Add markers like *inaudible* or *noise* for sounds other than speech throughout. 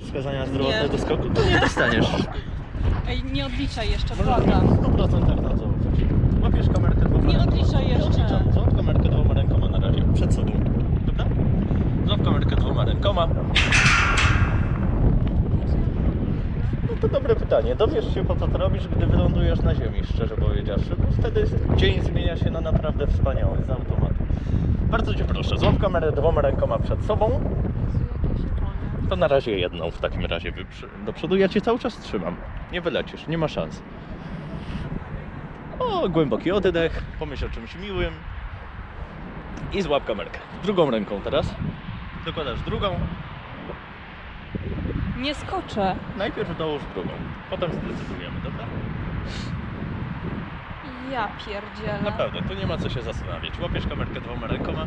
wskazania zdrowotne Nie. do skoku, to nie dostaniesz. Ej, nie odliczaj jeszcze, błagam. w 100% na co ufać. Łapiesz kamerkę dwoma Nie rękoma. odliczaj jeszcze. Nie odliczam. Złap kamerkę dwoma rękoma na razie. Przed sobą. Dobra? Złap kamerkę dwoma rękoma. No to dobre pytanie. Dowiesz się po co to robisz, gdy wylądujesz na ziemi, szczerze powiedziawszy. Bo wtedy dzień zmienia się na naprawdę wspaniały, z automatu. Bardzo Cię proszę, złap kamerę dwoma rękoma przed sobą. To na razie jedną w takim razie do przodu. Ja Cię cały czas trzymam. Nie wylecisz, nie ma szans. O, głęboki oddech, pomyśl o czymś miłym i złap kamerkę. Drugą ręką teraz. Dokładasz drugą, Nie skoczę. najpierw dołóż drugą. Potem zdecydujemy, dobra? Ja pierdzielę. Naprawdę, tu nie ma co się zastanawiać. Łapiesz kamerkę dwoma rękoma.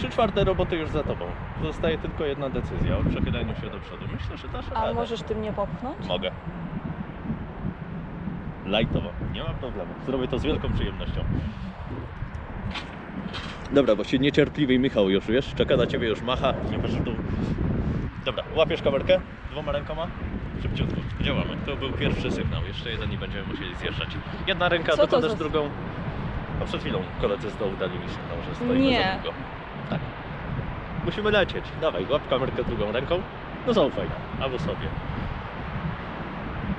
Trzy czwarte roboty już za tobą. Zostaje tylko jedna decyzja o przechyleniu się do przodu. Myślę, że dasz A radę. możesz ty mnie popchnąć? Mogę. Lajtowo, nie ma problemu. Zrobię to z wielką przyjemnością. Dobra, bo się niecierpliwy Michał już, wiesz, czeka na ciebie, już macha, nie w dół. Dobra, łapiesz kamerkę dwoma rękoma? Szybciutko, działamy. To był pierwszy sygnał, jeszcze jeden i będziemy musieli zjeżdżać. Jedna ręka, Co to dokładasz za- drugą. No przed chwilą koledzy z dołu dali mi sygnał, że stoimy Nie. za długo. Tak. Musimy lecieć. Dawaj, łap kamerkę drugą ręką. No zaufaj nam, albo sobie.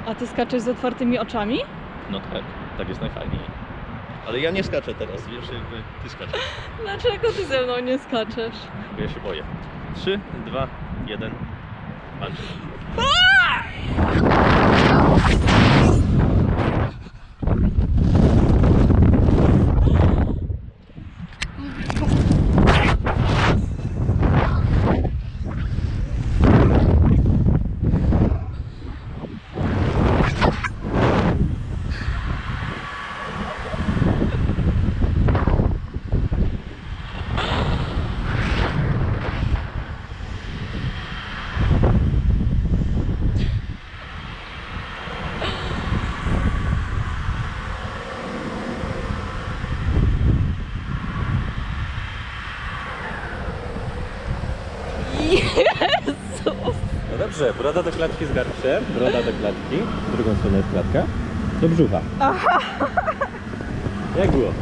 A ty skaczesz z otwartymi oczami? No tak, tak jest najfajniej. Ale ja nie skaczę teraz, wiesz, jakby ty skaczesz, *laughs* Dlaczego ty ze mną nie skaczesz? bo ja się boję. 3, 2, 1, patrz. Jezus! No dobrze, broda do klatki z garczem, broda do klatki, w drugą stronę jest klatka, do brzucha. Aha! Jak było?